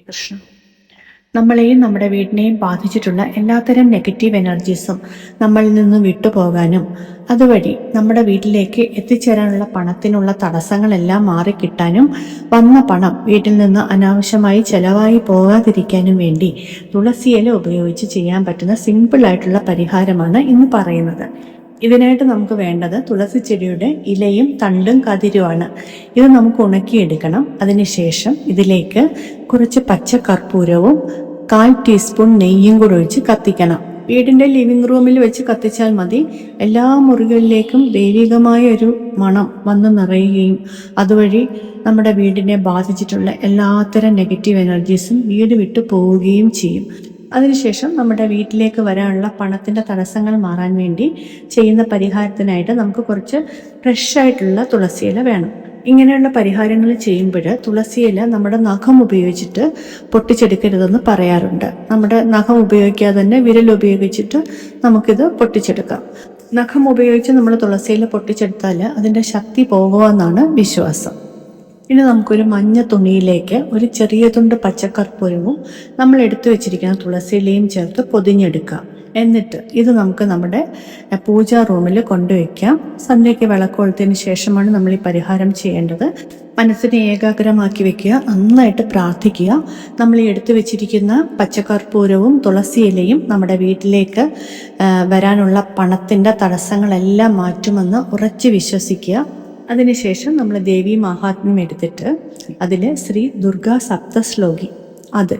കൃഷ്ണ നമ്മളെയും നമ്മുടെ വീടിനെയും ബാധിച്ചിട്ടുള്ള എല്ലാത്തരം നെഗറ്റീവ് എനർജീസും നമ്മളിൽ നിന്ന് വിട്ടുപോകാനും അതുവഴി നമ്മുടെ വീട്ടിലേക്ക് എത്തിച്ചേരാനുള്ള പണത്തിനുള്ള തടസ്സങ്ങളെല്ലാം മാറിക്കിട്ടാനും വന്ന പണം വീട്ടിൽ നിന്ന് അനാവശ്യമായി ചെലവായി പോകാതിരിക്കാനും വേണ്ടി തുളസിയില ഉപയോഗിച്ച് ചെയ്യാൻ പറ്റുന്ന സിമ്പിളായിട്ടുള്ള പരിഹാരമാണ് ഇന്ന് പറയുന്നത്. ഇതിനായിട്ട് നമുക്ക് വേണ്ടത് തുളസി ചെടിയുടെ ഇലയും തണ്ടും കതിരുമാണ്. ഇത് നമുക്ക് ഉണക്കിയെടുക്കണം. അതിനുശേഷം ഇതിലേക്ക് കുറച്ച് പച്ച കർപ്പൂരവും കാൽ ടീസ്പൂൺ നെയ്യും കൂടെ ഒഴിച്ച് കത്തിക്കണം. വീടിന്റെ ലിവിംഗ് റൂമിൽ വെച്ച് കത്തിച്ചാൽ മതി. എല്ലാ മുറികളിലേക്കും ദൈവികമായ ഒരു മണം വന്ന് നിറയുകയും അതുവഴി നമ്മുടെ വീടിനെ ബാധിച്ചിട്ടുള്ള എല്ലാത്തരം നെഗറ്റീവ് എനർജീസും വീട് വിട്ടു പോവുകയും ചെയ്യും. അതിനുശേഷം നമ്മുടെ വീട്ടിലേക്ക് വരാനുള്ള പണത്തിന്റെ തടസ്സങ്ങൾ മാറാൻ വേണ്ടി ചെയ്യുന്ന പരിഹാരത്തിനായിട്ട് നമുക്ക് കുറച്ച് ഫ്രഷ് ആയിട്ടുള്ള തുളസിയില വേണം. ഇങ്ങനെയുള്ള പരിഹാരങ്ങൾ ചെയ്യുമ്പോൾ തുളസിയില നമ്മുടെ നഖം ഉപയോഗിച്ചിട്ട് പൊട്ടിച്ചെടുക്കരുതെന്ന് പറയാറുണ്ട്. നമ്മുടെ നഖം ഉപയോഗിക്കാതെ തന്നെ വിരൽ ഉപയോഗിച്ചിട്ട് നമുക്കിത് പൊട്ടിച്ചെടുക്കാം. നഖം ഉപയോഗിച്ച് നമ്മൾ തുളസിയില പൊട്ടിച്ചെടുത്താൽ അതിന്റെ ശക്തി പോകുമെന്നാണ് വിശ്വാസം. ഇനി നമുക്കൊരു മഞ്ഞ തുണിയിലേക്ക് ഒരു ചെറിയ തുണ്ട് പച്ചക്കർപ്പൂരവും നമ്മൾ എടുത്തു വെച്ചിരിക്കുന്ന തുളസിയിലയും ചേർത്ത് പൊതിഞ്ഞെടുക്കുക. എന്നിട്ട് ഇത് നമുക്ക് നമ്മുടെ പൂജാ റൂമിൽ കൊണ്ടുവയ്ക്കാം. സന്ധ്യയ്ക്ക് വിളക്ക് കൊളുത്തതിന് ശേഷമാണ് നമ്മൾ ഈ പരിഹാരം ചെയ്യേണ്ടത്. മനസ്സിനെ ഏകാഗ്രമാക്കി വെക്കുക നന്നായിട്ട് പ്രാർത്ഥിക്കുക. നമ്മൾ എടുത്തു വെച്ചിരിക്കുന്ന പച്ചക്കർപ്പൂരവും തുളസി ഇലയും നമ്മുടെ വീട്ടിലേക്ക് വരാനുള്ള പണത്തിന്റെ തടസ്സങ്ങളെല്ലാം മാറ്റുമെന്ന് ഉറച്ചു വിശ്വസിക്കുക. അതിനുശേഷം നമ്മൾ ദേവി മഹാത്മ്യം എടുത്തിട്ട് അതിൽ ശ്രീ ദുർഗാ സപ്തശ്ലോകി അത്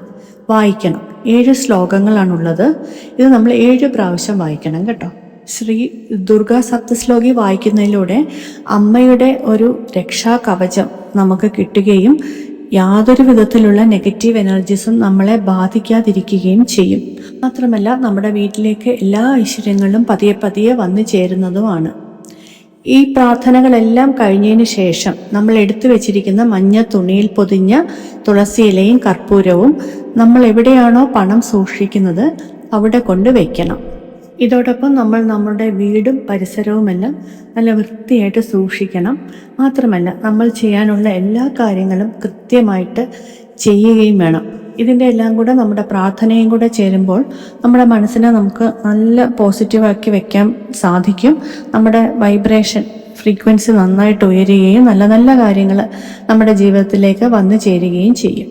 വായിക്കണം. ഏഴ് ശ്ലോകങ്ങളാണുള്ളത്. ഇത് നമ്മൾ ഏഴ് പ്രാവശ്യം വായിക്കണം കേട്ടോ. ശ്രീ ദുർഗാ സപ്തശ്ലോകി വായിക്കുന്നതിലൂടെ അമ്മയുടെ ഒരു രക്ഷാ കവചം നമുക്ക് കിട്ടുകയും യാതൊരു വിധത്തിലുള്ള നെഗറ്റീവ് എനർജീസും നമ്മളെ ബാധിക്കാതിരിക്കുകയും ചെയ്യും. മാത്രമല്ല നമ്മുടെ വീട്ടിലേക്ക് എല്ലാ ഐശ്വര്യങ്ങളും പതിയെ പതിയെ വന്നു ചേരുന്നതുമാണ്. ഈ പ്രാർത്ഥനകളെല്ലാം കഴിഞ്ഞതിന് ശേഷം നമ്മൾ എടുത്തു വെച്ചിരിക്കുന്ന മഞ്ഞ തുണിയിൽ പൊതിഞ്ഞ തുളസി ഇലയും കർപ്പൂരവും നമ്മൾ എവിടെയാണോ പണം സൂക്ഷിക്കുന്നത് അവിടെ കൊണ്ട് വയ്ക്കണം ഇതോടൊപ്പം നമ്മൾ നമ്മുടെ വീടും പരിസരവുമെല്ലാം നല്ല വൃത്തിയായിട്ട് സൂക്ഷിക്കണം. മാത്രമല്ല നമ്മൾ ചെയ്യാനുള്ള എല്ലാ കാര്യങ്ങളും കൃത്യമായിട്ട് ചെയ്യുകയും വേണം. ഇതിന്റെ എല്ലാം കൂടെ നമ്മുടെ പ്രാർത്ഥനയും കൂടെ ചേരുമ്പോൾ നമ്മുടെ മനസ്സിനെ നമുക്ക് നല്ല പോസിറ്റീവാക്കി വെക്കാൻ സാധിക്കും. നമ്മുടെ വൈബ്രേഷൻ ഫ്രീക്വൻസി നന്നായിട്ട് ഉയരുകയും നല്ല നല്ല കാര്യങ്ങൾ നമ്മുടെ ജീവിതത്തിലേക്ക് വന്നു ചേരുകയും ചെയ്യും.